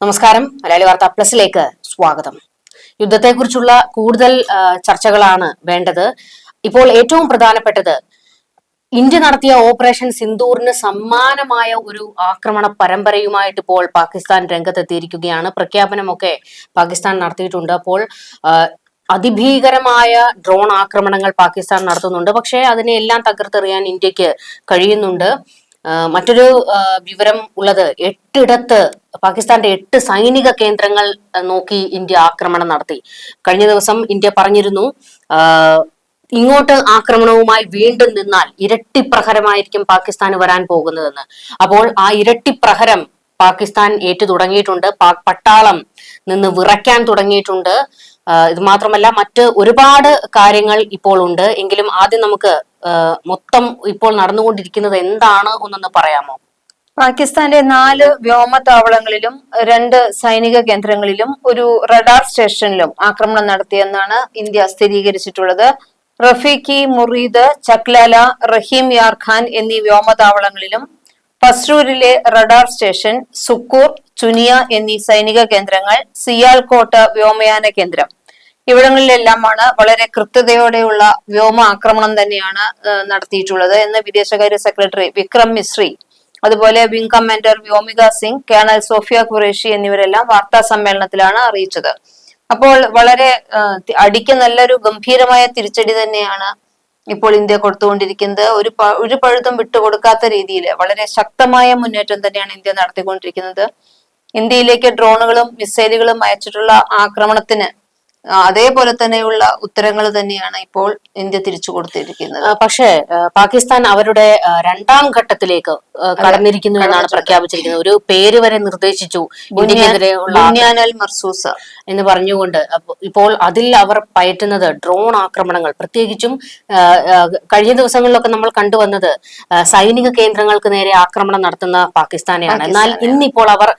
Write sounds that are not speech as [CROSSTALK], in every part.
നമസ്കാരം. മലയാളി വാർത്ത പ്ലസിലേക്ക് സ്വാഗതം. യുദ്ധത്തെക്കുറിച്ചുള്ള കൂടുതൽ ചർച്ചകളാണ് വേണ്ടത്. ഇപ്പോൾ ഏറ്റവും പ്രധാനപ്പെട്ടത് ഇന്ത്യ നടത്തിയ ഓപ്പറേഷൻ സിന്ദൂറിന് സമ്മാനമായ ഒരു ആക്രമണ പരമ്പരയുമായിട്ട് ഇപ്പോൾ പാകിസ്ഥാൻ രംഗത്തെത്തിയിരിക്കുകയാണ്. പ്രഖ്യാപനമൊക്കെ പാകിസ്ഥാൻ നടത്തിയിട്ടുണ്ട്. അപ്പോൾ അതിഭീകരമായ ഡ്രോൺ ആക്രമണങ്ങൾ പാകിസ്ഥാൻ നടത്തുന്നുണ്ട്. പക്ഷേ അതിനെ എല്ലാം തകർത്തെറിയാൻ ഇന്ത്യയ്ക്ക് കഴിയുന്നുണ്ട്. മറ്റൊരു വിവരം ഉള്ളത്. എട്ടിടത്ത് പാകിസ്ഥാന്റെ എട്ട് സൈനിക കേന്ദ്രങ്ങൾ നോക്കി ഇന്ത്യ ആക്രമണം നടത്തി. കഴിഞ്ഞ ദിവസം ഇന്ത്യ പറഞ്ഞിരുന്നു ഇങ്ങോട്ട് ആക്രമണവുമായി വീണ്ടും നിന്നാൽ ഇരട്ടി പ്രഹരമായിരിക്കും പാകിസ്ഥാന് വരാൻ പോകുന്നതെന്ന്. അപ്പോൾ ആ ഇരട്ടി പ്രഹരം പാകിസ്ഥാൻ ഏറ്റു തുടങ്ങിയിട്ടുണ്ട് പാക് പട്ടാളം നിന്ന് വിറയ്ക്കാൻ തുടങ്ങിയിട്ടുണ്ട്. ഇത് മാത്രമല്ല മറ്റ് ഒരുപാട് കാര്യങ്ങൾ ഇപ്പോൾ ഉണ്ട്. എങ്കിലും ആദ്യം നമുക്ക് മൊത്തം ഇപ്പോൾ നടന്നുകൊണ്ടിരിക്കുന്നത് എന്താണ് ഒന്നൊന്ന് പറയാമോ? പാകിസ്ഥാന്റെ നാല് വ്യോമതാവളങ്ങളിലും രണ്ട് സൈനിക കേന്ദ്രങ്ങളിലും ഒരു റഡാർ സ്റ്റേഷനിലും ആക്രമണം നടത്തിയെന്നാണ് ഇന്ത്യ സ്ഥിരീകരിച്ചിട്ടുള്ളത്. റഫീഖി മുറീദ് ചക്ലാല റഹീം യാർ ഖാൻ എന്നീ വ്യോമതാവളങ്ങളിലും പസ്രൂരിലെ റഡാർ സ്റ്റേഷൻ സുക്കൂർ ചുനിയ എന്നീ സൈനിക കേന്ദ്രങ്ങൾ സിയാൽകോട്ട് വ്യോമയാന കേന്ദ്രം ഇവിടങ്ങളിലെല്ലാമാണ് വളരെ കൃത്യതയോടെയുള്ള വ്യോമ ആക്രമണം തന്നെയാണ് നടത്തിയിട്ടുള്ളത്. എന്ന് വിദേശകാര്യ സെക്രട്ടറി വിക്രം മിശ്രി അതുപോലെ wing commander Vyomika Singh colonel Sofiya Qureshi എന്നിവരെല്ലാം വാർത്താ സമ്മേളനത്തിലാണ് അറിയിച്ചത്. അപ്പോൾ വളരെ അടിക്ക് നല്ലൊരു ഗംഭീരമായ തിരിച്ചടി തന്നെയാണ് ഇപ്പോൾ ഇന്ത്യ കൊടുത്തുകൊണ്ടിരിക്കുന്നത്. ഒരു ഒരു പഴുതും വിട്ടുകൊടുക്കാത്ത രീതിയിൽ വളരെ ശക്തമായ മുന്നേറ്റം തന്നെയാണ് ഇന്ത്യ നടത്തിക്കൊണ്ടിരിക്കുന്നത്. ഇന്ത്യയിലേക്ക് ഡ്രോണുകളും മിസൈലുകളും അയച്ചിട്ടുള്ള ആക്രമണത്തിന് അതേപോലെ തന്നെയുള്ള ഉത്തരങ്ങൾ തന്നെയാണ് ഇപ്പോൾ ഇന്ത്യ തിരിച്ചു കൊടുത്തിരിക്കുന്നത്. പക്ഷേ പാകിസ്ഥാൻ അവരുടെ രണ്ടാം ഘട്ടത്തിലേക്ക് കടന്നിരിക്കുന്നു എന്നാണ് പ്രഖ്യാപിച്ചിരിക്കുന്നത്. ഒരു പേര് വരെ നിർദ്ദേശിച്ചു ഇന്ത്യക്കെതിരെയുള്ള മർസൂസ. എന്ന് പറഞ്ഞുകൊണ്ട് ഇപ്പോൾ അതിൽ അവർ പയറ്റുന്നത് ഡ്രോൺ ആക്രമണങ്ങൾ. പ്രത്യേകിച്ചും കഴിഞ്ഞ ദിവസങ്ങളിലൊക്കെ നമ്മൾ കണ്ടുവന്നത് സൈനിക കേന്ദ്രങ്ങൾക്ക് നേരെ ആക്രമണം നടത്തുന്ന പാകിസ്ഥാനെയാണ്. എന്നാൽ ഇന്നിപ്പോൾ അവർ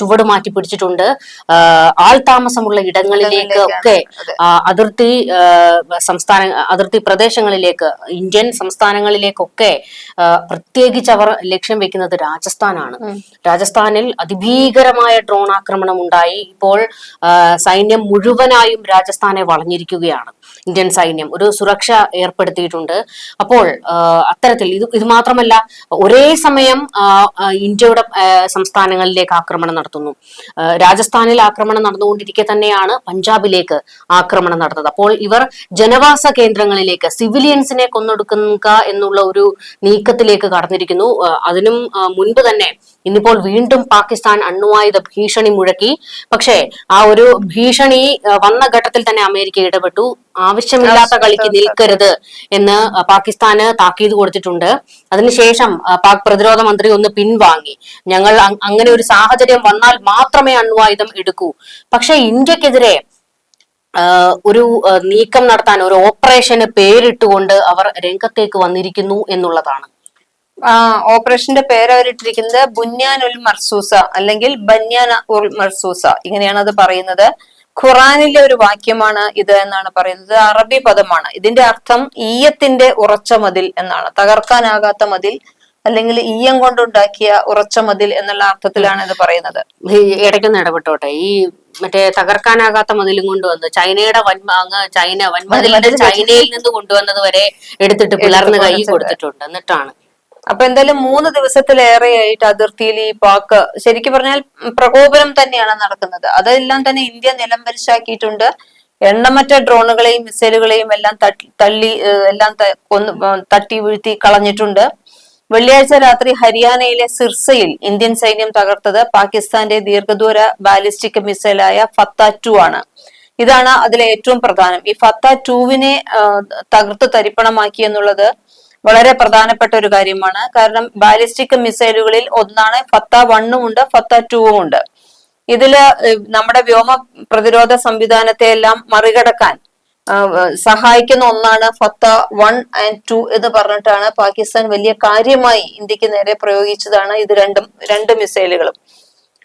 ചുവട് മാറ്റി പിടിച്ചിട്ടുണ്ട്. ആൾ താമസമുള്ള ഇടങ്ങളിലേക്ക് ഒക്കെ അതിർത്തി സംസ്ഥാന അതിർത്തി പ്രദേശങ്ങളിലേക്ക് ഇന്ത്യൻ സംസ്ഥാനങ്ങളിലേക്കൊക്കെ പ്രത്യേകിച്ച് അവർ ലക്ഷ്യം വെക്കുന്നത് രാജസ്ഥാനാണ്. രാജസ്ഥാനിൽ അതിഭീകരമായ ഡ്രോൺ ആക്രമണം ഉണ്ടായി ഇപ്പോൾ സൈന്യം മുഴുവനായും രാജസ്ഥാനെ വളഞ്ഞിരിക്കുകയാണ്. ഇന്ത്യൻ സൈന്യം ഒരു സുരക്ഷ ഏർപ്പെടുത്തിയിട്ടുണ്ട്. അപ്പോൾ അത്തരത്തിൽ ഇത് ഇത് മാത്രമല്ല ഒരേ സമയം ഇന്ത്യയുടെ സംസ്ഥാനങ്ങളിലേക്ക് ആക്രമണം നടത്തുന്നു. രാജസ്ഥാനിൽ ആക്രമണം നടന്നുകൊണ്ടിരിക്കെ തന്നെയാണ് പഞ്ചാബിലേക്ക് ആക്രമണം നടന്നത്. അപ്പോൾ ഇവർ ജനവാസ കേന്ദ്രങ്ങളിലേക്ക് സിവിലിയൻസിനെ കൊന്നൊടുക്കുക എന്നുള്ള ഒരു നീക്കത്തിലേക്ക് കടന്നിരിക്കുന്നു. അതിനും മുൻപ് തന്നെ ഇന്നിപ്പോൾ വീണ്ടും പാകിസ്ഥാൻ അണ്വായുധ ഭീഷണി മുഴക്കി. പക്ഷേ ആ ഒരു ഭീഷണി വന്ന ഘട്ടത്തിൽ തന്നെ അമേരിക്ക ഇടപെട്ടു. ആവശ്യമില്ലാത്ത കളിക്ക് നിൽക്കരുത് എന്ന് പാകിസ്ഥാന് താക്കീത് കൊടുത്തിട്ടുണ്ട്. അതിനുശേഷം പാക് പ്രതിരോധ മന്ത്രി ഒന്ന് പിൻവാങ്ങി. ഞങ്ങൾ അങ്ങനെ ഒരു സാഹചര്യം വന്നാൽ മാത്രമേ അണ്വായുധം എടുക്കൂ. പക്ഷെ ഇന്ത്യക്കെതിരെ ഒരു നീക്കം നടത്താൻ ഒരു ഓപ്പറേഷന് പേരിട്ടുകൊണ്ട് അവർ രംഗത്തേക്ക് വന്നിരിക്കുന്നു എന്നുള്ളതാണ്. ആ ഓപ്പറേഷന്റെ പേര് അവരിട്ടിരിക്കുന്നത് ബുന്യാൻ ഉൽ മർസൂസ അല്ലെങ്കിൽ ബന്യാൻ ഉൽ മർസൂസ. ഇങ്ങനെയാണ് അത് പറയുന്നത്. ഖുറാനിലെ ഒരു വാക്യമാണ് ഇത് എന്നാണ് പറയുന്നത്. അറബി പദമാണ്. ഇതിന്റെ അർത്ഥം ഈയത്തിന്റെ ഉറച്ച മതിൽ എന്നാണ്. തകർക്കാനാകാത്ത മതിൽ അല്ലെങ്കിൽ ഈയം കൊണ്ടുണ്ടാക്കിയ ഉറച്ച മതിൽ എന്നുള്ള അർത്ഥത്തിലാണ് ഇത് പറയുന്നത്. ഇടയ്ക്കൊന്ന് ഇടപെട്ടോട്ടെ. ഈ മറ്റേ തകർക്കാനാകാത്ത മതിലും കൊണ്ടുവന്ന്. ചൈനയുടെ വൻ അങ്ങ് ചൈന വൻമതിലിന്റെ ചൈനയിൽ നിന്ന് കൊണ്ടുവന്നത് വരെ എടുത്തിട്ട് പിളർന്ന് കൈ കൊടുത്തിട്ടുണ്ട്. എന്നിട്ടാണ്. അപ്പൊ എന്തായാലും മൂന്ന് ദിവസത്തിലേറെയായിട്ട് അതിർത്തിയിൽ ഈ പാക്ക് ശരിക്കും പറഞ്ഞാൽ പ്രകോപനം തന്നെയാണ് നടക്കുന്നത്. അതെല്ലാം തന്നെ ഇന്ത്യ നിലം നിലംപരിശാക്കിയിട്ടുണ്ട് എണ്ണമറ്റ ഡ്രോണുകളെയും മിസൈലുകളെയും എല്ലാം തട്ടി തള്ളി എല്ലാം തട്ടി വീഴ്ത്തി കളഞ്ഞിട്ടുണ്ട്. വെള്ളിയാഴ്ച രാത്രി ഹരിയാനയിലെ സിർസയിൽ ഇന്ത്യൻ സൈന്യം തകർത്തത് പാകിസ്ഥാന്റെ ദീർഘദൂര ബാലിസ്റ്റിക് മിസൈലായ ഫത്ത ടു ആണ്. ഇതാണ് അതിലെ ഏറ്റവും പ്രധാനം. ഈ ഫത്ത ടുവിനെ തകർത്ത് തരിപ്പണമാക്കി എന്നുള്ളത് വളരെ പ്രധാനപ്പെട്ട ഒരു കാര്യമാണ്. കാരണം ബാലിസ്റ്റിക് മിസൈലുകളിൽ ഒന്നാണ് ഫത്ത വണ്ണും ഉണ്ട് ഫത്ത ടുവും ഉണ്ട്. ഇതിൽ നമ്മുടെ വ്യോമ പ്രതിരോധ സംവിധാനത്തെ എല്ലാം മറികടക്കാൻ സഹായിക്കുന്ന ഒന്നാണ് ഫത്ത വൺ ആൻഡ് ടു എന്ന് പറഞ്ഞിട്ടാണ് പാകിസ്ഥാൻ വലിയ കാര്യമായി ഇന്ത്യയ്ക്ക് നേരെ പ്രയോഗിച്ചതാണ് ഇത് രണ്ടും രണ്ട് മിസൈലുകളും.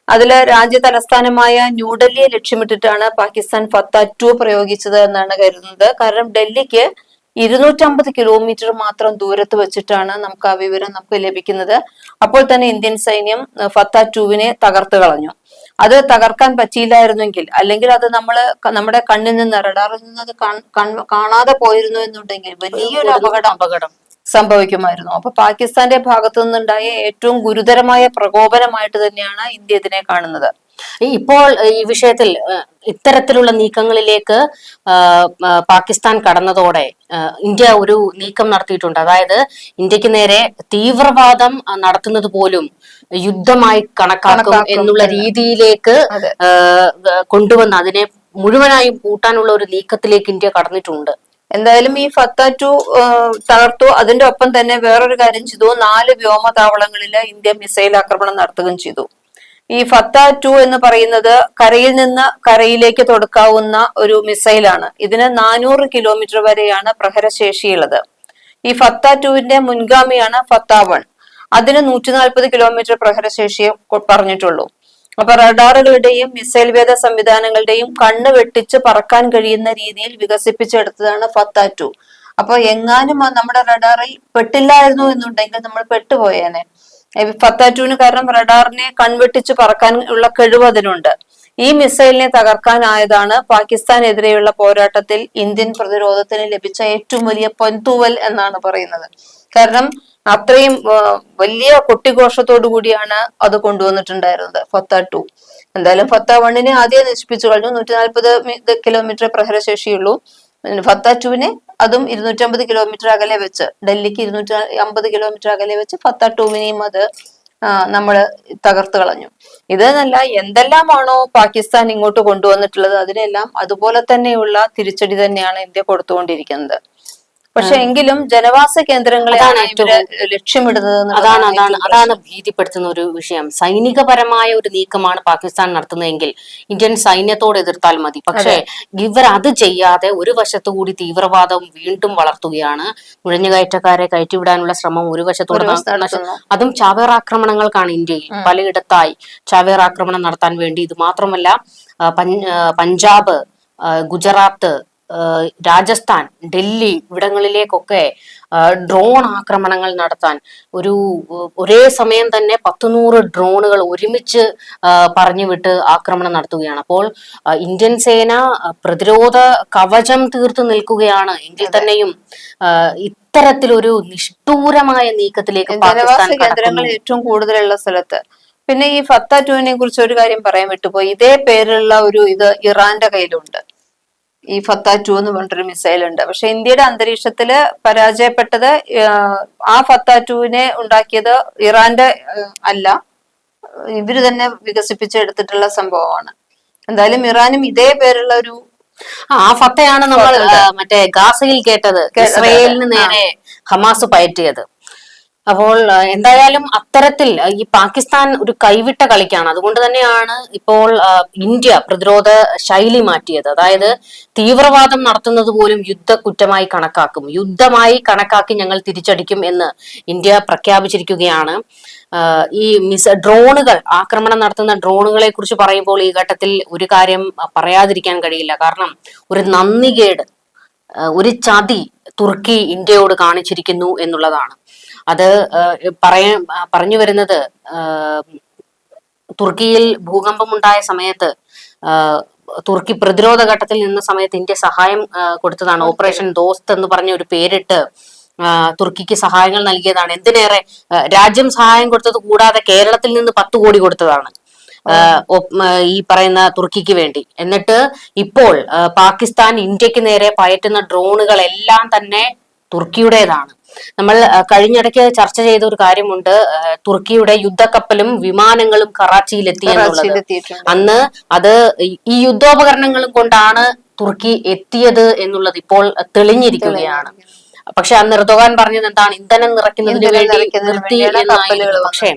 അതിൽ രാജ്യ തലസ്ഥാനമായ ന്യൂഡൽഹിയെ ലക്ഷ്യമിട്ടിട്ടാണ് പാകിസ്ഥാൻ ഫത്ത ടു പ്രയോഗിച്ചത് എന്നാണ് കരുതുന്നത്. കാരണം ഡൽഹിക്ക് ഇരുന്നൂറ്റമ്പത് കിലോമീറ്റർ മാത്രം ദൂരത്ത് വെച്ചിട്ടാണ് നമുക്ക് ആ വിവരം നമുക്ക് ലഭിക്കുന്നത്. അപ്പോൾ തന്നെ ഇന്ത്യൻ സൈന്യം ഫത്ത ടുവിനെ തകർത്ത് കളഞ്ഞു. അത് തകർക്കാൻ പറ്റിയില്ലായിരുന്നെങ്കിൽ അല്ലെങ്കിൽ അത് നമ്മൾ നമ്മുടെ കണ്ണിൽ നിന്ന് റഡാറിൽ നിന്ന് അത് കാണാതെ പോയിരുന്നു എന്നുണ്ടെങ്കിൽ വലിയൊരു അപകടം അപകടം. സംഭവിക്കുമായിരുന്നു. അപ്പൊ പാകിസ്ഥാന്റെ ഭാഗത്തു നിന്നുണ്ടായ ഏറ്റവും ഗുരുതരമായ പ്രകോപനമായിട്ട് തന്നെയാണ് ഇന്ത്യ ഇതിനെ കാണുന്നത്. ഇപ്പോൾ ഈ വിഷയത്തിൽ ഇത്തരത്തിലുള്ള നീക്കങ്ങളിലേക്ക് പാകിസ്ഥാൻ കടന്നതോടെ ഇന്ത്യ ഒരു നീക്കം നടത്തിയിട്ടുണ്ട്. അതായത് ഇന്ത്യയ്ക്ക് നേരെ തീവ്രവാദം നടത്തുന്നത് പോലും യുദ്ധമായി കണക്കാക്കും എന്നുള്ള രീതിയിലേക്ക്. കൊണ്ടുവന്ന് അതിനെ മുഴുവനായും കൂട്ടാനുള്ള ഒരു നീക്കത്തിലേക്ക് ഇന്ത്യ കടന്നിട്ടുണ്ട്. എന്തായാലും ഈ ഫത്ത ടു തകർത്തു. അതിന്റെ ഒപ്പം തന്നെ വേറൊരു കാര്യം ചെയ്തു. നാല് വ്യോമതാവളങ്ങളിൽ ഇന്ത്യ മിസൈൽ ആക്രമണം നടത്തുകയും ചെയ്തു. ഈ ഫത്ത ടു എന്ന് പറയുന്നത് കരയിൽ നിന്ന് കരയിലേക്ക് തൊടുക്കാവുന്ന ഒരു മിസൈലാണ്. ഇതിന് നാനൂറ് കിലോമീറ്റർ വരെയാണ് പ്രഹരശേഷിയുള്ളത് ഈ ഫത്ത ടുവിന്റെ മുൻഗാമിയാണ് ഫത്ത വൺ. അതിന് നൂറ്റി നാൽപ്പത് കിലോമീറ്റർ പ്രഹരശേഷിയെ പറഞ്ഞിട്ടുള്ളൂ. അപ്പൊ റഡാറുകളുടെയും മിസൈൽ വേദ സംവിധാനങ്ങളുടെയും കണ്ണ് വെട്ടിച്ച് പറക്കാൻ കഴിയുന്ന രീതിയിൽ വികസിപ്പിച്ചെടുത്തതാണ് ഫത്ത ടു. അപ്പൊ എങ്ങാനും നമ്മുടെ റഡാറിൽ പെട്ടില്ലായിരുന്നു എന്നുണ്ടെങ്കിൽ നമ്മൾ പെട്ടുപോയേനെ. ഈ ഫത്ത ടുവിന് കാരണം റഡാറിനെ കൺവെട്ടിച്ച് പറക്കാൻ ഉള്ള കഴിവ് അതിനുണ്ട്. ഈ മിസൈലിനെ തകർക്കാനായതാണ് പാകിസ്ഥാനെതിരെയുള്ള പോരാട്ടത്തിൽ ഇന്ത്യൻ പ്രതിരോധത്തിന് ലഭിച്ച ഏറ്റവും വലിയ പൊൻതൂവൽ എന്നാണ് പറയുന്നത്. കാരണം അത്രയും വലിയ കൊട്ടിഘോഷത്തോടു കൂടിയാണ് അത് കൊണ്ടുവന്നിട്ടുണ്ടായിരുന്നത് ഫത്ത ടു എന്തായാലും ഫത്ത വണ്ണിനെ ആദ്യം നശിപ്പിച്ചു കഴിഞ്ഞു നൂറ്റി നാൽപ്പത് കിലോമീറ്റർ പ്രഹരശേഷിയുള്ളൂ. ഫത്ത ടുവിനെ അതും ഇരുന്നൂറ്റമ്പത് കിലോമീറ്റർ അകലെ വെച്ച് ഡൽഹിക്ക് ഇരുന്നൂറ്റി അമ്പത് കിലോമീറ്റർ അകലെ വെച്ച് ഫത്ത ടൂവിനെയും അത് നമ്മൾ തകർത്ത് കളഞ്ഞു. ഇതെന്നല്ല എന്തെല്ലാമാണോ പാകിസ്ഥാൻ ഇങ്ങോട്ട് കൊണ്ടുവന്നിട്ടുള്ളത് അതിനെല്ലാം അതുപോലെ തന്നെയുള്ള തിരിച്ചടി തന്നെയാണ് ഇന്ത്യ കൊടുത്തുകൊണ്ടിരിക്കുന്നത്. പക്ഷെ എങ്കിലും ജനവാസ കേന്ദ്രങ്ങളെയാണ് ഇവർ ലക്ഷ്യമിടുന്നത് അതാണ് അതാണ് അതാണ് ഭീതിപ്പെടുത്തുന്ന ഒരു വിഷയം. സൈനികപരമായ ഒരു നീക്കമാണ് പാകിസ്ഥാൻ നടത്തുന്നതെങ്കിൽ ഇന്ത്യൻ സൈന്യത്തോട് എതിർത്താൽ മതി. പക്ഷേ ഇവർ അത് ചെയ്യാതെ ഒരു വശത്തുകൂടി തീവ്രവാദം വീണ്ടും വളർത്തുകയാണ്. നുഴഞ്ഞുകയറ്റക്കാരെ കയറ്റിവിടാനുള്ള ശ്രമം ഒരു വശത്തോടെ വശത്ത്. അതും ചാവേർ ആക്രമണങ്ങൾക്കാണ് ഇന്ത്യയിൽ പലയിടത്തായി ചാവേർ ആക്രമണം നടത്താൻ വേണ്ടി ഇത് മാത്രമല്ല പഞ്ചാബ് ഗുജറാത്ത് രാജസ്ഥാൻ ഡൽഹി ഇവിടങ്ങളിലേക്കൊക്കെ ഡ്രോൺ ആക്രമണങ്ങൾ നടത്താൻ. ഒരു ഒരേ സമയം തന്നെ പത്തുനൂറ് ഡ്രോണുകൾ ഒരുമിച്ച് പറഞ്ഞുവിട്ട് പറഞ്ഞു വിട്ട് ആക്രമണം നടത്തുകയാണ്. അപ്പോൾ ഇന്ത്യൻ സേന പ്രതിരോധ കവചം തീർത്തു നിൽക്കുകയാണ്. എങ്കിൽ തന്നെയും ഇത്തരത്തിലൊരു നിഷ്ഠൂരമായ നീക്കത്തിലേക്ക് പാകിസ്ഥാൻ കേന്ദ്രങ്ങൾ ഏറ്റവും കൂടുതലുള്ള സ്ഥലത്ത്. പിന്നെ ഈ ഫത്ത ടുവിനെ കുറിച്ച് ഒരു കാര്യം പറയാൻ വിട്ടുപോയി. ഇതേ പേരുള്ള ഒരു ഇത് ഇറാന്റെ കയ്യിലുണ്ട്. ഈ ഫത്ത ടു എന്ന് പറഞ്ഞിട്ടൊരു മിസൈൽ ഉണ്ട്. പക്ഷെ ഇന്ത്യയുടെ അന്തരീക്ഷത്തിൽ പരാജയപ്പെട്ടത് ആ ഫത്ത ടുവിനെ ഉണ്ടാക്കിയത് ഇറാന്റെ അല്ല ഇവർ തന്നെ വികസിപ്പിച്ചെടുത്തിട്ടുള്ള സംഭവമാണ്. എന്തായാലും ഇറാനും ഇതേ പേരുള്ള ഒരു ആ ഫത്തയാണ് നമ്മൾ മറ്റേ ഗാസയിൽ കേട്ടത്. ഇസ്രയേലിന് നേരെ ഹമാസ് പയറ്റിയത്. അപ്പോൾ എന്തായാലും അത്തരത്തിൽ ഈ പാകിസ്ഥാൻ ഒരു കൈവിട്ട കളിക്കാണ്. അതുകൊണ്ട് തന്നെയാണ് ഇപ്പോൾ ഇന്ത്യ പ്രതിരോധ ശൈലി മാറ്റിയത്. അതായത് തീവ്രവാദം നടത്തുന്നത് പോലും യുദ്ധ കുറ്റമായി കണക്കാക്കും. യുദ്ധമായി കണക്കാക്കി ഞങ്ങൾ തിരിച്ചടിക്കും എന്ന് ഇന്ത്യ പ്രഖ്യാപിച്ചിരിക്കുകയാണ്. ഈ മിസ് ഡ്രോണുകൾ ആക്രമണം നടത്തുന്ന ഡ്രോണുകളെ കുറിച്ച് പറയുമ്പോൾ ഈ ഘട്ടത്തിൽ ഒരു കാര്യം പറയാതിരിക്കാൻ കഴിയില്ല. കാരണം ഒരു നന്ദികേട് ഒരു ചതി തുർക്കി ഇന്ത്യയോട് കാണിച്ചിരിക്കുന്നു എന്നുള്ളതാണ്. അത് ആ, പറയ പറഞ്ഞു വരുന്നത് തുർക്കിയിൽ ഭൂകമ്പമുണ്ടായ സമയത്ത് തുർക്കി പ്രതിരോധ ഘട്ടത്തിൽ നിന്ന സമയത്ത് ഇന്ത്യ സഹായം കൊടുത്തതാണ്. ഓപ്പറേഷൻ ദോസ്ത് എന്ന് പറഞ്ഞ ഒരു പേരിട്ട് തുർക്കിക്ക് സഹായങ്ങൾ നൽകിയതാണ്. എന്തിനേറെ രാജ്യം സഹായം കൊടുത്തത് കൂടാതെ കേരളത്തിൽ നിന്ന് പത്ത് കോടി കൊടുത്തതാണ്. ഈ പറയുന്ന തുർക്കിക്ക് വേണ്ടി. എന്നിട്ട് ഇപ്പോൾ പാകിസ്ഥാൻ ഇന്ത്യയ്ക്ക് നേരെ പയറ്റുന്ന ഡ്രോണുകൾ എല്ലാം തന്നെ തുർക്കിയുടേതാണ്. നമ്മൾ കഴിഞ്ഞിടയ്ക്ക് ചർച്ച ചെയ്ത ഒരു കാര്യമുണ്ട്. തുർക്കിയുടെ യുദ്ധക്കപ്പലും വിമാനങ്ങളും കറാച്ചിയിൽ എത്തി അന്ന് അത് ഈ- യുദ്ധോപകരണങ്ങളും കൊണ്ടാണ് തുർക്കി എത്തിയത് എന്നുള്ളത് ഇപ്പോൾ തെളിഞ്ഞിരിക്കുകയാണ്. പക്ഷെ അന്ന് എർദോഗാൻ പറഞ്ഞത് എന്താണ്? ഇന്ധനം നിറയ്ക്കുന്നതിന് വേണ്ടി നിർത്തി എന്നായിരുന്നു പക്ഷേ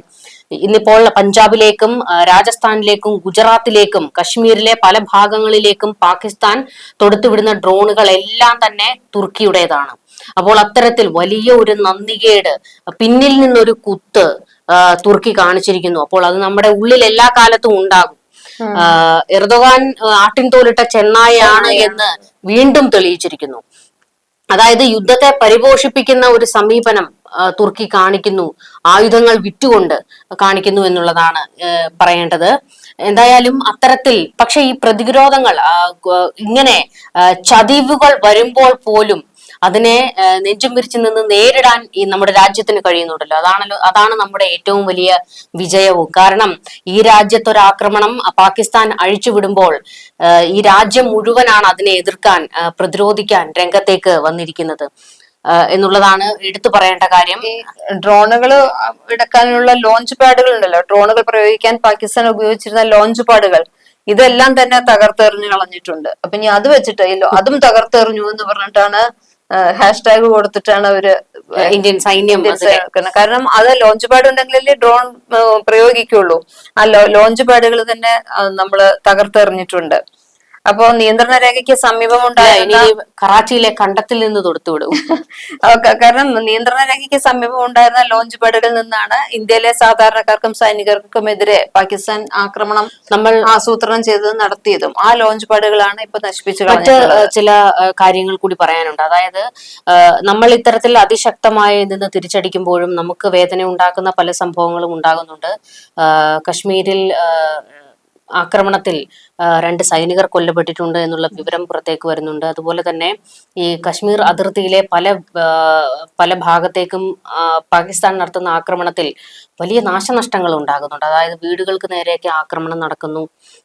ഇന്നിപ്പോൾ പഞ്ചാബിലേക്കും രാജസ്ഥാനിലേക്കും ഗുജറാത്തിലേക്കും കശ്മീരിലെ പല ഭാഗങ്ങളിലേക്കും പാകിസ്ഥാൻ തൊടുത്തുവിടുന്ന ഡ്രോണുകൾ എല്ലാം തന്നെ തുർക്കിയുടേതാണ്. അപ്പോൾ അത്തരത്തിൽ വലിയ ഒരു നന്ദികേട് പിന്നിൽ നിന്നൊരു കുത്ത് തുർക്കി കാണിച്ചിരിക്കുന്നു. അപ്പോൾ അത് നമ്മുടെ ഉള്ളിൽ എല്ലാ കാലത്തും ഉണ്ടാകും. എർദോഗാൻ ആട്ടിൻതോലിട്ട ആട്ടിൻ തോലിട്ട ചെന്നായാണ് എന്ന് വീണ്ടും തെളിയിച്ചിരിക്കുന്നു. അതായത് യുദ്ധത്തെ പരിപോഷിപ്പിക്കുന്ന ഒരു സമീപനം തുർക്കി കാണിക്കുന്നു ആയുധങ്ങൾ വിറ്റുകൊണ്ട് കാണിക്കുന്നു എന്നുള്ളതാണ് പറയേണ്ടത്. എന്തായാലും അത്തരത്തിൽ പക്ഷെ ഈ പ്രതിരോധങ്ങൾ ഇങ്ങനെ ചതിവുകൾ വരുമ്പോൾ പോലും അതിനെ നെഞ്ചും വിരിച്ചു നിന്ന് നേരിടാൻ ഈ നമ്മുടെ രാജ്യത്തിന് കഴിയുന്നുണ്ടല്ലോ. അതാണല്ലോ അതാണ് നമ്മുടെ ഏറ്റവും വലിയ വിജയവും. കാരണം ഈ രാജ്യത്ത് ഒരു പാകിസ്ഥാൻ അഴിച്ചുവിടുമ്പോൾ ഈ രാജ്യം മുഴുവനാണ് അതിനെ എതിർക്കാൻ പ്രതിരോധിക്കാൻ രംഗത്തേക്ക് വന്നിരിക്കുന്നത്. എന്നുള്ളതാണ് എടുത്തു പറയേണ്ട കാര്യം. ഡ്രോണുകൾ എടുക്കാനുള്ള ലോഞ്ച് പാഡുകൾ ഉണ്ടല്ലോ ഡ്രോണുകൾ പ്രയോഗിക്കാൻ പാകിസ്ഥാൻ ഉപയോഗിച്ചിരുന്ന ലോഞ്ച് പാഡുകൾ. ഇതെല്ലാം തന്നെ തകർത്തെറിഞ്ഞു കളഞ്ഞിട്ടുണ്ട്. അപ്പൊ ഇനി അത് വെച്ചിട്ട് അതും തകർത്തെറിഞ്ഞു എന്ന് പറഞ്ഞിട്ടാണ് ഹാഷ്ടാഗ് കൊടുത്തിട്ടാണ് അവർ ഇന്ത്യൻ സൈന്യം കാരണം അത് ലോഞ്ച് പാഡ് ഉണ്ടെങ്കിലല്ലേ ഡ്രോൺ പ്രയോഗിക്കുള്ളൂ. ആ ലോഞ്ച് പാഡുകൾ തന്നെ നമ്മൾ നമ്മൾ തകർത്തെറിഞ്ഞിട്ടുണ്ട്. അപ്പോ നിയന്ത്രണ രേഖയ്ക്ക് സമീപം ഇനി ഉണ്ടായിരുന്ന കറാച്ചിയിലെ കണ്ടത്തിൽ നിന്ന് തൊടുത്തുവിടും [LAUGHS] കാരണം നിയന്ത്രണ രേഖയ്ക്ക് സമീപം ഉണ്ടായിരുന്ന ലോഞ്ച് പാഡുകളിൽ നിന്നാണ് ഇന്ത്യയിലെ സാധാരണക്കാർക്കും സൈനികർക്കും എതിരെ പാകിസ്ഥാൻ ആക്രമണം നമ്മൾ ആസൂത്രണം ചെയ്തത് നടത്തിയതും. ആ ലോഞ്ച് പാഡുകളാണ് ഇപ്പൊ നശിപ്പിച്ചു മറ്റ് ചില കാര്യങ്ങൾ കൂടി പറയാനുണ്ട്. അതായത് നമ്മൾ ഇത്തരത്തിൽ അതിശക്തമായി നിന്ന് തിരിച്ചടിക്കുമ്പോഴും നമുക്ക് വേദന ഉണ്ടാക്കുന്ന പല സംഭവങ്ങളും ഉണ്ടാകുന്നുണ്ട്. കശ്മീരിൽ ആക്രമണത്തിൽ രണ്ട് സൈനികർ കൊല്ലപ്പെട്ടിട്ടുണ്ട് എന്നുള്ള വിവരം പുറത്തേക്ക് വരുന്നുണ്ട്. അതുപോലെ തന്നെ ഈ കശ്മീർ അതിർത്തിയിലെ പല പല ഭാഗത്തേക്കും പാകിസ്ഥാൻ നടത്തുന്ന ആക്രമണത്തിൽ വലിയ നാശനഷ്ടങ്ങൾ ഉണ്ടാകുന്നുണ്ട്. അതായത് വീടുകൾക്ക് നേരെയൊക്കെ ആക്രമണം നടക്കുന്നു.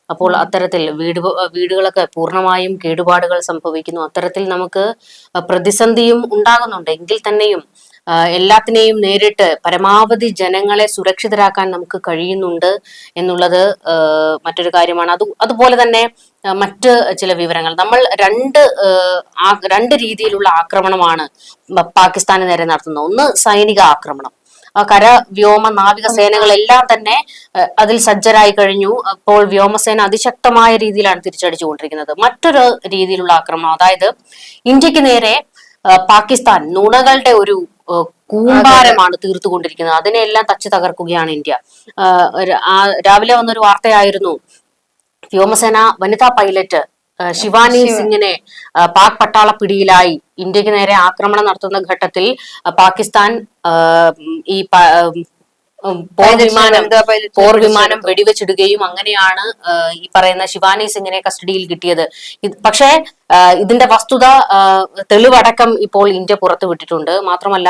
അപ്പോൾ അത്തരത്തിൽ വീട് വീടുകളൊക്കെ പൂർണമായും കേടുപാടുകൾ സംഭവിക്കുന്നു. അത്തരത്തിൽ നമുക്ക് പ്രതിസന്ധിയും ഉണ്ടാകുന്നുണ്ട്. എങ്കിൽ തന്നെയും എല്ലാത്തിനെയും നേരിട്ട് പരമാവധി ജനങ്ങളെ സുരക്ഷിതരാക്കാൻ നമുക്ക് കഴിയുന്നുണ്ട് എന്നുള്ളത് മറ്റൊരു കാര്യമാണ്. അത് അതുപോലെ തന്നെ മറ്റ് ചില വിവരങ്ങൾ. നമ്മൾ രണ്ട് രണ്ട് രീതിയിലുള്ള ആക്രമണമാണ് പാകിസ്ഥാന് നേരെ നടത്തുന്നത്. ഒന്ന് സൈനിക ആക്രമണം. കര വ്യോമ നാവിക സേനകളെല്ലാം തന്നെ അതിൽ സജ്ജരായി കഴിഞ്ഞു. അപ്പോൾ വ്യോമസേന അതിശക്തമായ രീതിയിലാണ് തിരിച്ചടിച്ചുകൊണ്ടിരിക്കുന്നത്. മറ്റൊരു രീതിയിലുള്ള ആക്രമണം അതായത് ഇന്ത്യയ്ക്ക് നേരെ പാകിസ്ഥാൻ നുണകളുടെ ഒരു കൂമ്പാരമാണ് തീർത്തുകൊണ്ടിരിക്കുന്നത്. അതിനെല്ലാം തച്ചു തകർക്കുകയാണ് ഇന്ത്യ. രാവിലെ വന്നൊരു വാർത്തയായിരുന്നു. വ്യോമസേന വനിതാ പൈലറ്റ് ശിവാനി സിംഗിനെ പാക് പട്ടാള പിടിയിലായി ഇന്ത്യയ്ക്ക് നേരെ ആക്രമണം നടത്തുന്ന ഘട്ടത്തിൽ പാകിസ്ഥാൻ ഈ പോർ വിമാനം പോർ വിമാനം വെടിവെച്ചിടുകയും അങ്ങനെയാണ് ഈ പറയുന്ന ശിവാനി സിംഗിനെ കസ്റ്റഡിയിൽ കിട്ടിയത്. പക്ഷേ ഇതിന്റെ വസ്തുത തെളിവടക്കം ഇപ്പോൾ ഇന്ത്യ പുറത്തു വിട്ടിട്ടുണ്ട്. മാത്രമല്ല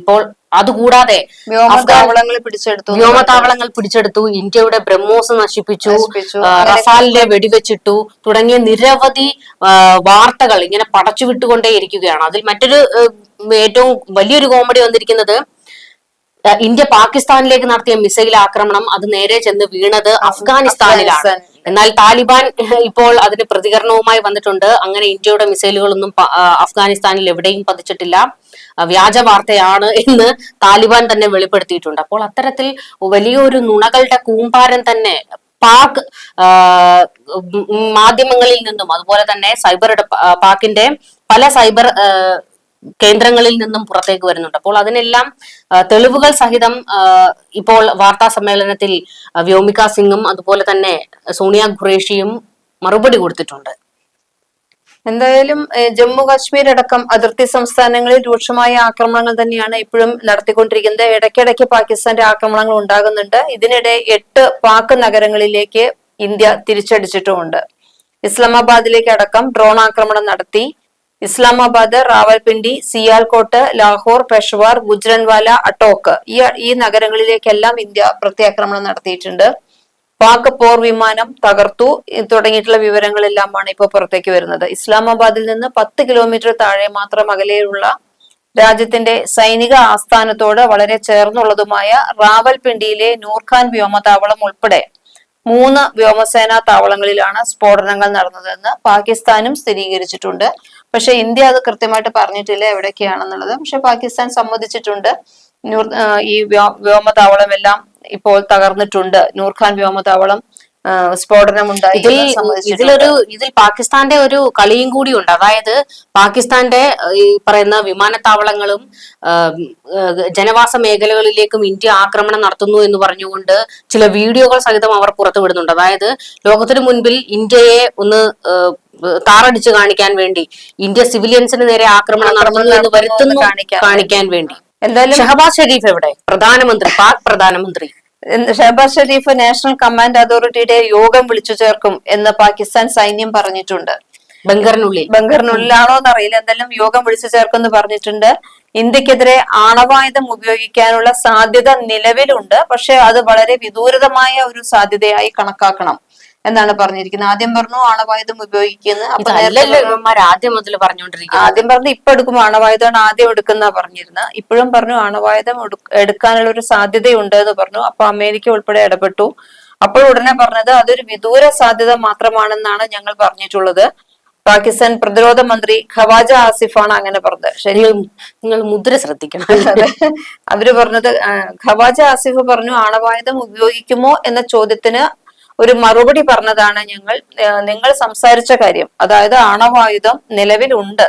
ഇപ്പോൾ അതുകൂടാതെ വ്യോമതാവളങ്ങൾ പിടിച്ചെടുത്തു. വ്യോമതാവളങ്ങൾ പിടിച്ചെടുത്തു. ഇന്ത്യയുടെ ബ്രഹ്മോസ് നശിപ്പിച്ചു. റഫാലിനെ വെടിവെച്ചിട്ടു. തുടങ്ങിയ നിരവധി വാർത്തകൾ ഇങ്ങനെ പടച്ചു വിട്ടുകൊണ്ടേയിരിക്കുകയാണ് അതിൽ മറ്റൊരു ഏറ്റവും വലിയൊരു കോമഡി വന്നിരിക്കുന്നത് ഇന്ത്യ പാകിസ്ഥാനിലേക്ക് നടത്തിയ മിസൈൽ ആക്രമണം അത് നേരെ ചെന്ന് വീണത് അഫ്ഗാനിസ്ഥാനിലാണ്. എന്നാൽ താലിബാൻ ഇപ്പോൾ അതിന് പ്രതികരണവുമായി വന്നിട്ടുണ്ട്. അങ്ങനെ ഇന്ത്യയുടെ മിസൈലുകളൊന്നും അഫ്ഗാനിസ്ഥാനിൽ എവിടെയും പതിച്ചിട്ടില്ല. വ്യാജ വാർത്തയാണ് എന്ന് താലിബാൻ തന്നെ വെളിപ്പെടുത്തിയിട്ടുണ്ട്. അപ്പോൾ അത്തരത്തിൽ വലിയൊരു നുണകളുടെ കൂമ്പാരം തന്നെ പാക് മാധ്യമങ്ങളിൽ നിന്നും അതുപോലെ തന്നെ സൈബർ പാക്കിന്റെ പല സൈബർ കേന്ദ്രങ്ങളിൽ നിന്നും പുറത്തേക്ക് വരുന്നുണ്ട്. അപ്പോൾ അതിനെല്ലാം തെളിവുകൾ സഹിതം ഇപ്പോൾ വാർത്താ സമ്മേളനത്തിൽ വ്യോമിക സിംഗും അതുപോലെ തന്നെ സോണിയ ഖുറേഷിയും മറുപടി കൊടുത്തിട്ടുണ്ട്. എന്തായാലും ജമ്മു കാശ്മീർ അടക്കം അതിർത്തി സംസ്ഥാനങ്ങളിൽ രൂക്ഷമായ ആക്രമണങ്ങൾ തന്നെയാണ് ഇപ്പോഴും നടത്തിക്കൊണ്ടിരിക്കുന്നത്. ഇടയ്ക്കിടയ്ക്ക് പാകിസ്ഥാന്റെ ആക്രമണങ്ങൾ ഉണ്ടാകുന്നുണ്ട്. ഇതിനിടെ എട്ട് പാക് നഗരങ്ങളിലേക്ക് ഇന്ത്യ തിരിച്ചടിച്ചിട്ടുമുണ്ട്. ഇസ്ലാമാബാദിലേക്ക് അടക്കം ഡ്രോൺ ആക്രമണം നടത്തി. ഇസ്ലാമാബാദ് റാവൽപിണ്ടി സിയാൽകോട്ട് ലാഹോർ പെഷവാർ ഗുജ്രൻവാല അട്ടോക്ക് ഈ ഈ നഗരങ്ങളിലേക്കെല്ലാം ഇന്ത്യ പ്രത്യാക്രമണം നടത്തിയിട്ടുണ്ട്. പാക് പോർ വിമാനം തകർത്തു. തുടങ്ങിയിട്ടുള്ള വിവരങ്ങളെല്ലാമാണ് ഇപ്പോൾ പുറത്തേക്ക് വരുന്നത്. ഇസ്ലാമാബാദിൽ നിന്ന് പത്ത് കിലോമീറ്റർ താഴെ മാത്രം അകലെയുള്ള രാജ്യത്തിന്റെ സൈനിക ആസ്ഥാനത്തോട് വളരെ ചേർന്നുള്ളതുമായ റാവൽപിണ്ടിയിലെ നൂർഖാൻ വ്യോമതാവളം ഉൾപ്പെടെ മൂന്ന് വ്യോമസേനാ താവളങ്ങളിലാണ് സ്ഫോടനങ്ങൾ നടന്നതെന്ന് പാകിസ്ഥാനും സ്ഥിരീകരിച്ചിട്ടുണ്ട്. പക്ഷെ ഇന്ത്യ അത് കൃത്യമായിട്ട് പറഞ്ഞിട്ടില്ല എവിടൊക്കെയാണെന്നുള്ളത് പക്ഷെ പാകിസ്ഥാൻ സമ്മതിച്ചിട്ടുണ്ട്. ഈ വ്യോ- വ്യോമതാവളം എല്ലാം ഇപ്പോൾ തകർന്നിട്ടുണ്ട്. നൂർഖാൻ വ്യോമതാവളം സ്ഫോടനമുണ്ടായി ഇതിൽ ഇതിലൊരു ഇതിൽ പാകിസ്ഥാന്റെ ഒരു കളിയും കൂടി ഉണ്ട്. അതായത് പാകിസ്ഥാന്റെ ഈ പറയുന്ന വിമാനത്താവളങ്ങളും ജനവാസ മേഖലകളിലേക്കും ഇന്ത്യ ആക്രമണം നടത്തുന്നു എന്ന് പറഞ്ഞുകൊണ്ട് ചില വീഡിയോകൾ സഹിതം അവർ പുറത്തുവിടുന്നുണ്ട് അതായത് ലോകത്തിനു മുൻപിൽ ഇന്ത്യയെ ഒന്ന് താറടിച്ചു കാണിക്കാൻ വേണ്ടി ഇന്ത്യ സിവിലിയൻസിന് നേരെ ആക്രമണം നടത്തുന്നു എന്ന് വരുത്തുന്നു കാണിക്കാൻ വേണ്ടി. എന്തായാലും ഷഹബാസ് ഷെരീഫ് എവിടെ? പ്രധാനമന്ത്രി പാക് പ്രധാനമന്ത്രി. ഷഹബാസ് ഷെരീഫ് നാഷണൽ കമാൻഡ് അതോറിറ്റിയുടെ യോഗം വിളിച്ചു ചേർക്കും എന്ന് പാകിസ്ഥാൻ സൈന്യം പറഞ്ഞിട്ടുണ്ട്. ബംഗറിനുള്ളിൽ. ബംഗറിനുള്ളിലാണോ എന്നറിയില്ല. എന്തായാലും യോഗം വിളിച്ചു ചേർക്കുമെന്ന് പറഞ്ഞിട്ടുണ്ട്. ഇന്ത്യക്കെതിരെ ആണവായുധം ഉപയോഗിക്കാനുള്ള സാധ്യത നിലവിലുണ്ട്. പക്ഷെ അത് വളരെ വിദൂരതമായ ഒരു സാധ്യതയായി കണക്കാക്കണം. എന്നാണ് പറഞ്ഞിരിക്കുന്നത്. ആദ്യം പറഞ്ഞു ആണവായുധം ഉപയോഗിക്കുന്നു. അപ്പൊ ആദ്യം മുതൽ പറഞ്ഞുകൊണ്ടിരിക്കുന്നത് ആദ്യം പറഞ്ഞു ഇപ്പൊ എടുക്കും ആണവായുധമാണ് ആദ്യം എടുക്കുന്ന പറഞ്ഞിരുന്നത് ഇപ്പോഴും പറഞ്ഞു ആണവായുധം എടുക്കാനുള്ള ഒരു സാധ്യതയുണ്ട് എന്ന് പറഞ്ഞു. അപ്പൊ അമേരിക്ക ഉൾപ്പെടെ ഇടപെട്ടു. അപ്പോൾ ഉടനെ പറഞ്ഞത് അതൊരു വിദൂര സാധ്യത മാത്രമാണെന്നാണ് ഞങ്ങൾ പറഞ്ഞിട്ടുള്ളത്. പാകിസ്ഥാൻ പ്രതിരോധ മന്ത്രി ഖവാജ ആസിഫാണ് അങ്ങനെ പറഞ്ഞത്. ശരി. നിങ്ങൾ നിങ്ങൾ മുദ്ര ശ്രദ്ധിക്കണം. അവർ പറഞ്ഞത് ഖവാജ ആസിഫ് പറഞ്ഞു ആണവായുധം ഉപയോഗിക്കുമോ എന്ന ചോദ്യത്തിന് ഒരു മറുപടി പറഞ്ഞതാണ് ഞങ്ങൾ നിങ്ങൾ സംസാരിച്ച കാര്യം. അതായത് ആണവായുധം നിലവിലുണ്ട്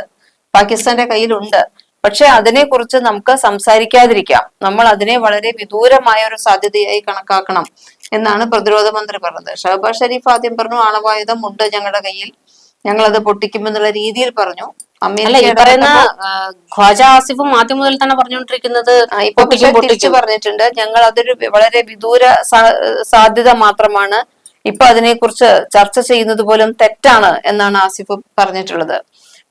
പാകിസ്ഥാന്റെ കയ്യിലുണ്ട്. പക്ഷെ അതിനെക്കുറിച്ച് നമുക്ക് സംസാരിക്കാതിരിക്കാം. നമ്മൾ അതിനെ വളരെ വിദൂരമായ ഒരു സാധ്യതയായി കണക്കാക്കണം എന്നാണ് പ്രതിരോധ മന്ത്രി പറഞ്ഞത്. ഷഹബാസ് ഷരീഫ് ആദ്യം പറഞ്ഞു ആണവായുധം ഉണ്ട് ഞങ്ങളുടെ കയ്യിൽ. ഞങ്ങൾ അത് പൊട്ടിക്കുമെന്നുള്ള രീതിയിൽ പറഞ്ഞു. അല്ല ഈ അമേരിക്ക പറയുന്ന ഖ്വാജ ആസിഫും ആദ്യം മുതൽ തന്നെ പറഞ്ഞുകൊണ്ടിരിക്കുന്നത് ഇപ്പൊ തിരിച്ചു പറഞ്ഞിട്ടുണ്ട്. ഞങ്ങൾ അതൊരു വളരെ വിദൂര സാധ്യത മാത്രമാണ് ഇപ്പൊ അതിനെക്കുറിച്ച് ചർച്ച ചെയ്യുന്നത് പോലും തെറ്റാണ് എന്നാണ് ആസിഫ് പറഞ്ഞിട്ടുള്ളത്.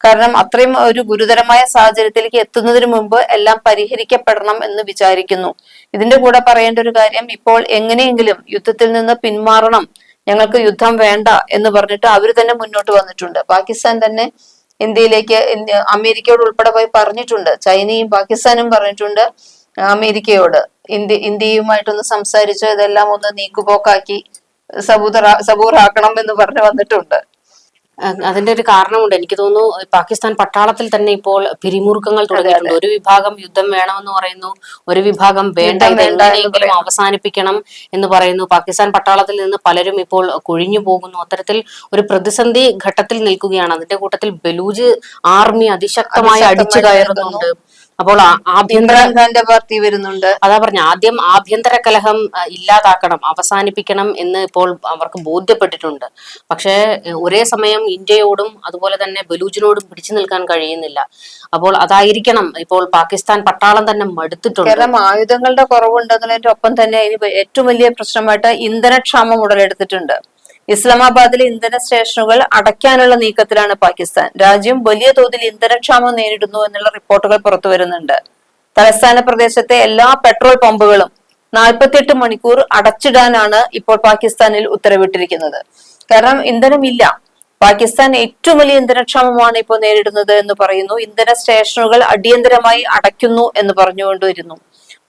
കാരണം അത്രയും ഒരു ഗുരുതരമായ സാഹചര്യത്തിലേക്ക് എത്തുന്നതിന് മുമ്പ് എല്ലാം പരിഹരിക്കപ്പെടണം എന്ന് വിചാരിക്കുന്നു. ഇതിന്റെ കൂടെ പറയേണ്ട ഒരു കാര്യം ഇപ്പോൾ എങ്ങനെയെങ്കിലും യുദ്ധത്തിൽ നിന്ന് പിന്മാറണം ഞങ്ങൾക്ക് യുദ്ധം വേണ്ട എന്ന് പറഞ്ഞിട്ട് അവർ തന്നെ മുന്നോട്ട് വന്നിട്ടുണ്ട്. പാകിസ്ഥാൻ തന്നെ ഇന്ത്യയിലേക്ക് അമേരിക്കയോട് ഉൾപ്പെടെ പോയി പറഞ്ഞിട്ടുണ്ട്. ചൈനയും പാകിസ്ഥാനും പറഞ്ഞിട്ടുണ്ട് അമേരിക്കയോട്. ഇന്ത്യ ഇന്ത്യയുമായിട്ടൊന്ന് സംസാരിച്ച് ഇതെല്ലാം ഒന്ന് നീക്കുപോക്കാക്കി സബൂതറ സബൂറാക്കണം എന്ന് പറഞ്ഞു വന്നിട്ടുണ്ട്. അതിന്റെ ഒരു കാരണമുണ്ട്. എനിക്ക് തോന്നുന്നു പാകിസ്ഥാൻ പട്ടാളത്തിൽ തന്നെ ഇപ്പോൾ പിരിമുറുക്കങ്ങൾ തുടങ്ങിയിട്ടുണ്ട്. ഒരു വിഭാഗം യുദ്ധം വേണമെന്ന് പറയുന്നു ഒരു വിഭാഗം വേണ്ട യുദ്ധം ഇത് വേണ്ട എന്ന് എങ്ങനെയെങ്കിലും അവസാനിപ്പിക്കണം എന്ന് പറയുന്നു. പാകിസ്ഥാൻ പട്ടാളത്തിൽ നിന്ന് പലരും ഇപ്പോൾ കൊഴിഞ്ഞു പോകുന്നു. അത്തരത്തിൽ ഒരു പ്രതിസന്ധി ഘട്ടത്തിൽ നിൽക്കുകയാണ്. അതിന്റെ കൂട്ടത്തിൽ ബലൂജ് ആർമി അതിശക്തമായി അടിച്ചു കയറുന്നുണ്ട്. അപ്പോൾ ആഭ്യന്തര ഇമ്രാൻഖാന്റെ പാർട്ടി വരുന്നുണ്ട്. അതാ പറഞ്ഞ ആദ്യം ആഭ്യന്തര കലഹം ഇല്ലാതാക്കണം അവസാനിപ്പിക്കണം എന്ന് ഇപ്പോൾ അവർക്ക് ബോധ്യപ്പെട്ടിട്ടുണ്ട്. പക്ഷേ ഒരേ സമയം ഇന്ത്യയോടും അതുപോലെ തന്നെ ബലൂജിനോടും പിടിച്ചു നിൽക്കാൻ കഴിയുന്നില്ല. അപ്പോൾ അതായിരിക്കണം ഇപ്പോൾ പാകിസ്ഥാൻ പട്ടാളം തന്നെ മടുത്തിട്ടുണ്ട്. കാരണം ആയുധങ്ങളുടെ കുറവുണ്ടെന്നതിന്റെ ഒപ്പം തന്നെ ഇനി ഏറ്റവും വലിയ പ്രശ്നമായിട്ട് ഇന്ധനക്ഷാമം ഉടലെടുത്തിട്ടുണ്ട്. ഇസ്ലാമാബാദിലെ ഇന്ധന സ്റ്റേഷനുകൾ അടയ്ക്കാനുള്ള നീക്കത്തിലാണ് പാകിസ്ഥാൻ. രാജ്യം വലിയ തോതിൽ ഇന്ധനക്ഷാമം നേരിടുന്നു എന്നുള്ള റിപ്പോർട്ടുകൾ പുറത്തു വരുന്നുണ്ട്. തലസ്ഥാന പ്രദേശത്തെ എല്ലാ പെട്രോൾ പമ്പുകളും നാൽപ്പത്തിയെട്ട് മണിക്കൂർ അടച്ചിടാനാണ് ഇപ്പോൾ പാകിസ്ഥാനിൽ ഉത്തരവിട്ടിരിക്കുന്നത്. കാരണം ഇന്ധനമില്ല. പാകിസ്ഥാൻ ഏറ്റവും വലിയ ഇന്ധനക്ഷാമമാണ് ഇപ്പോൾ നേരിടുന്നത് എന്ന് പറയുന്നു. ഇന്ധന സ്റ്റേഷനുകൾ അടിയന്തരമായി അടയ്ക്കുന്നു എന്ന് പറഞ്ഞുകൊണ്ടിരുന്നു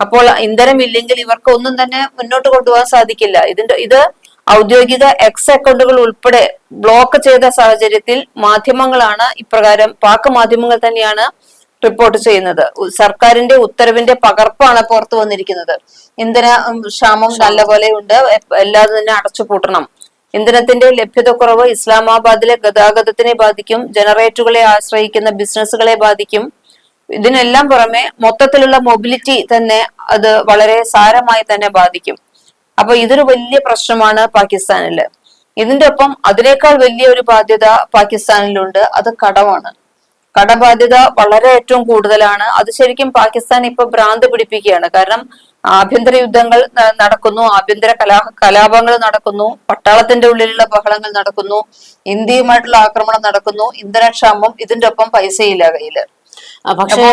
അപ്പോൾ ഇന്ധനമില്ലെങ്കിൽ ഇവർക്ക് ഒന്നും തന്നെ മുന്നോട്ട് കൊണ്ടുപോകാൻ സാധിക്കില്ല. ഇതിന്റെ ഇത് ഔദ്യോഗിക എക്സ് അക്കൗണ്ടുകൾ ഉൾപ്പെടെ ബ്ലോക്ക് ചെയ്ത സാഹചര്യത്തിൽ മാധ്യമങ്ങളാണ് ഇപ്രകാരം പാക് മാധ്യമങ്ങൾ തന്നെയാണ് റിപ്പോർട്ട് ചെയ്യുന്നത്. സർക്കാരിന്റെ ഉത്തരവിന്റെ പകർപ്പാണ് പുറത്തു വന്നിരിക്കുന്നത്. ഇന്ധന ക്ഷാമം നല്ല പോലെ ഉണ്ട്. എല്ലാം തന്നെ അടച്ചുപൂട്ടണം ഇന്ധനത്തിന്റെ ലഭ്യതക്കുറവ് ഇസ്ലാമാബാദിലെ ഗതാഗതത്തിനെ ബാധിക്കും. ജനറേറ്ററുകളെ ആശ്രയിക്കുന്ന ബിസിനസ്സുകളെ ബാധിക്കും. ഇതിനെല്ലാം പുറമെ മൊത്തത്തിലുള്ള മൊബിലിറ്റി തന്നെ അത് വളരെ സാരമായി തന്നെ ബാധിക്കും. അപ്പൊ ഇതൊരു വലിയ പ്രശ്നമാണ് പാകിസ്ഥാനിൽ. ഇതിന്റെ ഒപ്പം അതിനേക്കാൾ വലിയ ഒരു ബാധ്യത പാകിസ്ഥാനിലുണ്ട് അത് കടമാണ്. കടബാധ്യത വളരെ ഏറ്റവും കൂടുതലാണ്. അത് ശരിക്കും പാകിസ്ഥാൻ ഇപ്പൊ ഭ്രാന്ത് പിടിപ്പിക്കുകയാണ്. കാരണം ആഭ്യന്തര യുദ്ധങ്ങൾ നടക്കുന്നു ആഭ്യന്തര കലാ കലാപങ്ങൾ നടക്കുന്നു പട്ടാളത്തിന്റെ ഉള്ളിലുള്ള ബഹളങ്ങൾ നടക്കുന്നു ഇന്ത്യയുമായിട്ടുള്ള ആക്രമണം നടക്കുന്നു ഇന്ധനക്ഷാമം ഇതിന്റെ ഒപ്പം പൈസയില്ല കയ്യിൽ. പക്ഷേ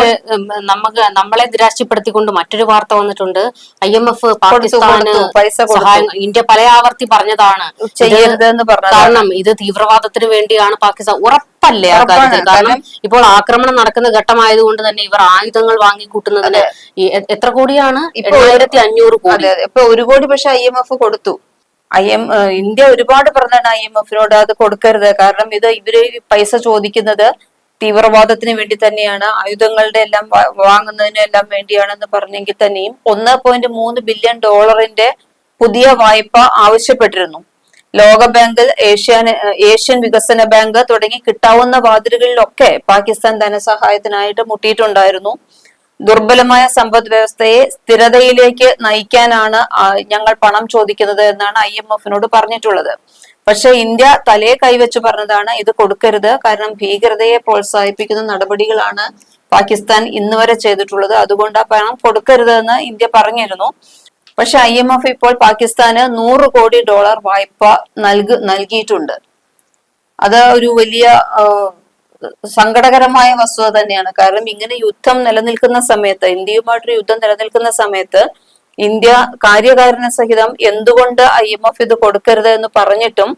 നമുക്ക് നമ്മളെ നിരാശപ്പെടുത്തിക്കൊണ്ട് മറ്റൊരു വാർത്ത വന്നിട്ടുണ്ട്. ഐ എം എഫ് പാകിസ്ഥാന്. സഹായം ഇന്ത്യ പല ആവർത്തി പറഞ്ഞതാണ്. കാരണം ഇത് തീവ്രവാദത്തിന് വേണ്ടിയാണ് പാകിസ്ഥാൻ ഉറപ്പല്ലേ ആ കാര്യത്തിൽ? കാരണം ഇപ്പോൾ ആക്രമണം നടക്കുന്ന ഘട്ടമായതുകൊണ്ട് തന്നെ ഇവർ ആയുധങ്ങൾ വാങ്ങിക്കൂട്ടുന്നതിന് എത്ര കോടിയാണ്? എണ്ണായിരത്തി അഞ്ഞൂറ് കോടി. ഇപ്പൊ ഒരു കോടി പക്ഷേ ഐ എം എഫ് കൊടുത്തു. ഐ എം ഇന്ത്യ ഒരുപാട് പറഞ്ഞാണ് ഐ എം എഫിനോട് അത് കൊടുക്കരുത്. കാരണം ഇത് ഇവർ പൈസ ചോദിക്കുന്നത് തീവ്രവാദത്തിന് വേണ്ടി തന്നെയാണ് ആയുധങ്ങളുടെ എല്ലാം വാങ്ങുന്നതിനെല്ലാം വേണ്ടിയാണെന്ന് പറഞ്ഞെങ്കിൽ തന്നെയും ഒന്ന് പോയിന്റ് മൂന്ന് ബില്യൺ ഡോളറിന്റെ പുതിയ വായ്പ ആവശ്യപ്പെട്ടിരുന്നു. ലോകബാങ്ക് ഏഷ്യൻ ഏഷ്യൻ വികസന ബാങ്ക് തുടങ്ങി കിട്ടാവുന്ന വാതിലുകളിലൊക്കെ പാകിസ്ഥാൻ ധനസഹായത്തിനായിട്ട് മുട്ടിയിട്ടുണ്ടായിരുന്നു. ദുർബലമായ സമ്പദ് വ്യവസ്ഥയെ സ്ഥിരതയിലേക്ക് നയിക്കാനാണ് ഞങ്ങൾ പണം ചോദിക്കുന്നത് എന്നാണ് ഐ എം എഫിനോട് പറഞ്ഞിട്ടുള്ളത്. പക്ഷെ ഇന്ത്യ തലയെ കൈവച്ച് പറഞ്ഞതാണ് ഇത് കൊടുക്കരുത്. കാരണം ഭീകരതയെ പ്രോത്സാഹിപ്പിക്കുന്ന നടപടികളാണ് പാകിസ്ഥാൻ ഇന്ന് വരെ ചെയ്തിട്ടുള്ളത്. അതുകൊണ്ട് ആ പണം കൊടുക്കരുത് എന്ന് ഇന്ത്യ പറഞ്ഞിരുന്നു. പക്ഷെ ഐ എം എഫ് ഇപ്പോൾ പാകിസ്ഥാന് നൂറ് കോടി ഡോളർ വായ്പ നൽകു നൽകിയിട്ടുണ്ട്. അത് ഒരു വലിയ സങ്കടകരമായ വസ്തുത തന്നെയാണ്. കാരണം ഇങ്ങനെ യുദ്ധം നിലനിൽക്കുന്ന സമയത്ത് ഇന്ത്യയുമായിട്ടൊരു യുദ്ധം നിലനിൽക്കുന്ന സമയത്ത് ഇന്ത്യ കാര്യകാരണ സഹിതം എന്തുകൊണ്ട് ഐ എം എഫ് ഇത് കൊടുക്കരുത് എന്ന് പറഞ്ഞിട്ടും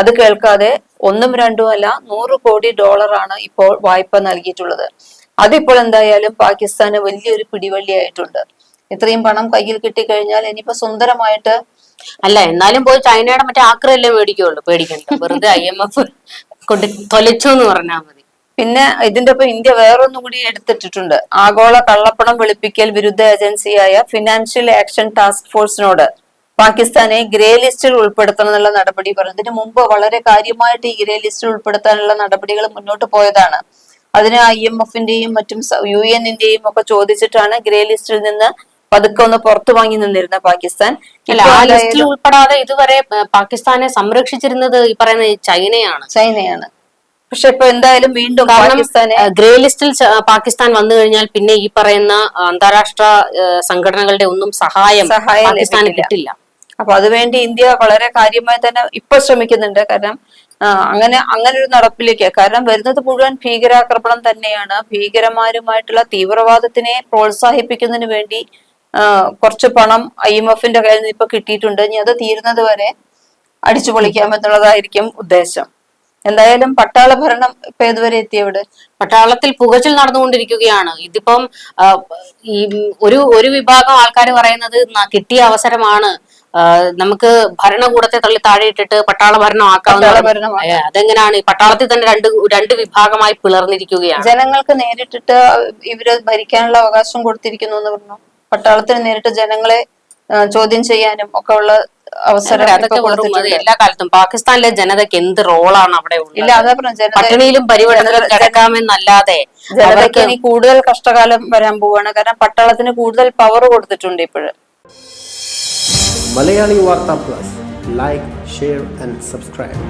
അത് കേൾക്കാതെ ഒന്നും രണ്ടും അല്ല നൂറ് കോടി ഡോളറാണ് ഇപ്പോൾ വായ്പ നൽകിയിട്ടുള്ളത്. അതിപ്പോൾ എന്തായാലും പാകിസ്ഥാന് വലിയൊരു പിടിവള്ളിയായിട്ടുണ്ട് ഇത്രയും പണം കയ്യിൽ കിട്ടിക്കഴിഞ്ഞാൽ ഇനിയിപ്പോ സുന്ദരമായിട്ട് അല്ല എന്നാലും പോയി ചൈനയുടെ മറ്റേ ആക്രയല്ലേ മേടിക്കുള്ളൂ പേടിക്കണ്ട. വെറുതെ ഐ എം എഫ് കൊണ്ട് തൊലച്ചു എന്ന് പറഞ്ഞാൽ മതി. പിന്നെ ഇതിന്റെ ഒപ്പം ഇന്ത്യ വേറൊന്നും കൂടി എടുത്തിട്ടിട്ടുണ്ട്. ആഗോള കള്ളപ്പണം വെളുപ്പിക്കൽ വിരുദ്ധ ഏജൻസിയായ ഫിനാൻഷ്യൽ ആക്ഷൻ ടാസ്ക് ഫോഴ്സിനോട് പാകിസ്ഥാനെ ഗ്രേ ലിസ്റ്റിൽ ഉൾപ്പെടുത്തണം എന്നുള്ള നടപടി പറഞ്ഞു. ഇതിനു മുമ്പ് വളരെ കാര്യമായിട്ട് ഈ ഗ്രേ ലിസ്റ്റിൽ ഉൾപ്പെടുത്താനുള്ള നടപടികൾ മുന്നോട്ട് പോയതാണ്. അതിന് ഐ എം എഫിന്റെയും മറ്റും യു എന്നിന്റെയും ഒക്കെ ചോദിച്ചിട്ടാണ് ഗ്രേ ലിസ്റ്റിൽ നിന്ന് പതുക്കെ ഒന്ന് പുറത്തു വാങ്ങി നിന്നിരുന്ന പാകിസ്ഥാൻ. ലിസ്റ്റിൽ ഉൾപ്പെടാതെ ഇതുവരെ പാകിസ്ഥാനെ സംരക്ഷിച്ചിരുന്നത് ഈ പറയുന്ന ചൈനയാണ്. ചൈനയാണ്. പക്ഷെ ഇപ്പൊ എന്തായാലും വീണ്ടും പാകിസ്ഥാന് ഗ്രേ ലിസ്റ്റിൽ പാകിസ്ഥാൻ വന്നു കഴിഞ്ഞാൽ പിന്നെ ഈ പറയുന്ന അന്താരാഷ്ട്ര സംഘടനകളുടെ ഒന്നും സഹായം പാകിസ്ഥാന്. കിട്ടില്ല. അപ്പൊ അതുവേണ്ടി ഇന്ത്യ വളരെ കാര്യമായി തന്നെ ഇപ്പൊ ശ്രമിക്കുന്നുണ്ട്. കാരണം അങ്ങനെ അങ്ങനെ ഒരു നടപ്പിലേക്ക് കാരണം വരുന്നത് മുഴുവൻ ഭീകരാക്രമണം തന്നെയാണ്. ഭീകരന്മാരുമായിട്ടുള്ള തീവ്രവാദത്തിനെ പ്രോത്സാഹിപ്പിക്കുന്നതിന് വേണ്ടി കുറച്ച് പണം ഐ എം എഫിന്റെ കയ്യിൽ നിന്ന് ഇപ്പൊ കിട്ടിയിട്ടുണ്ട്. ഇനി അത് തീരുന്നത് വരെ അടിച്ചു പൊളിക്കാമെന്നുള്ളതായിരിക്കും ഉദ്ദേശം. എന്തായാലും പട്ടാള ഭരണം ഇപ്പൊ ഏതുവരെ എത്തിയവിടെ പട്ടാളത്തിൽ പുകച്ചിൽ നടന്നുകൊണ്ടിരിക്കുകയാണ്. ഇതിപ്പം ഈ ഒരു ഒരു വിഭാഗം ആൾക്കാർ പറയുന്നത് കിട്ടിയ അവസരമാണ്. നമുക്ക് ഭരണകൂടത്തെ തള്ളി താഴെ ഇട്ടിട്ട് പട്ടാള ഭരണം ആക്കാവുന്ന. അതെങ്ങനെയാണ്? പട്ടാളത്തിൽ തന്നെ രണ്ട് രണ്ട് വിഭാഗമായി പിളർന്നിരിക്കുകയാണ്. ജനങ്ങൾക്ക് നേരിട്ടിട്ട് ഇവർ ഭരിക്കാനുള്ള അവകാശം കൊടുത്തിരിക്കുന്നു എന്ന് പറഞ്ഞു. പട്ടാളത്തിന് നേരിട്ട് ജനങ്ങളെ ചോദ്യം ചെയ്യാനും ഒക്കെ ഉള്ള അവസരം അതൊക്കെ വെറും അത്. എല്ലാ കാലത്തും പാകിസ്ഥാനിലെ ജനതയ്ക്ക് എന്ത് റോളാണ് അവിടെ ഇല്ല ഉള്ളത് അതാ പറഞ്ഞു പട്ടിണിയിലും പരിവർത്തനം കിടക്കാമെന്നല്ലാതെ ജനതയ്ക്ക് ഇനി കൂടുതൽ കഷ്ടകാലം വരാൻ പോവാണ്. കാരണം പട്ടാളത്തിന് കൂടുതൽ പവർ കൊടുത്തിട്ടുണ്ട് ഇപ്പോഴ്. Malayali Vartha plus. Like share and subscribe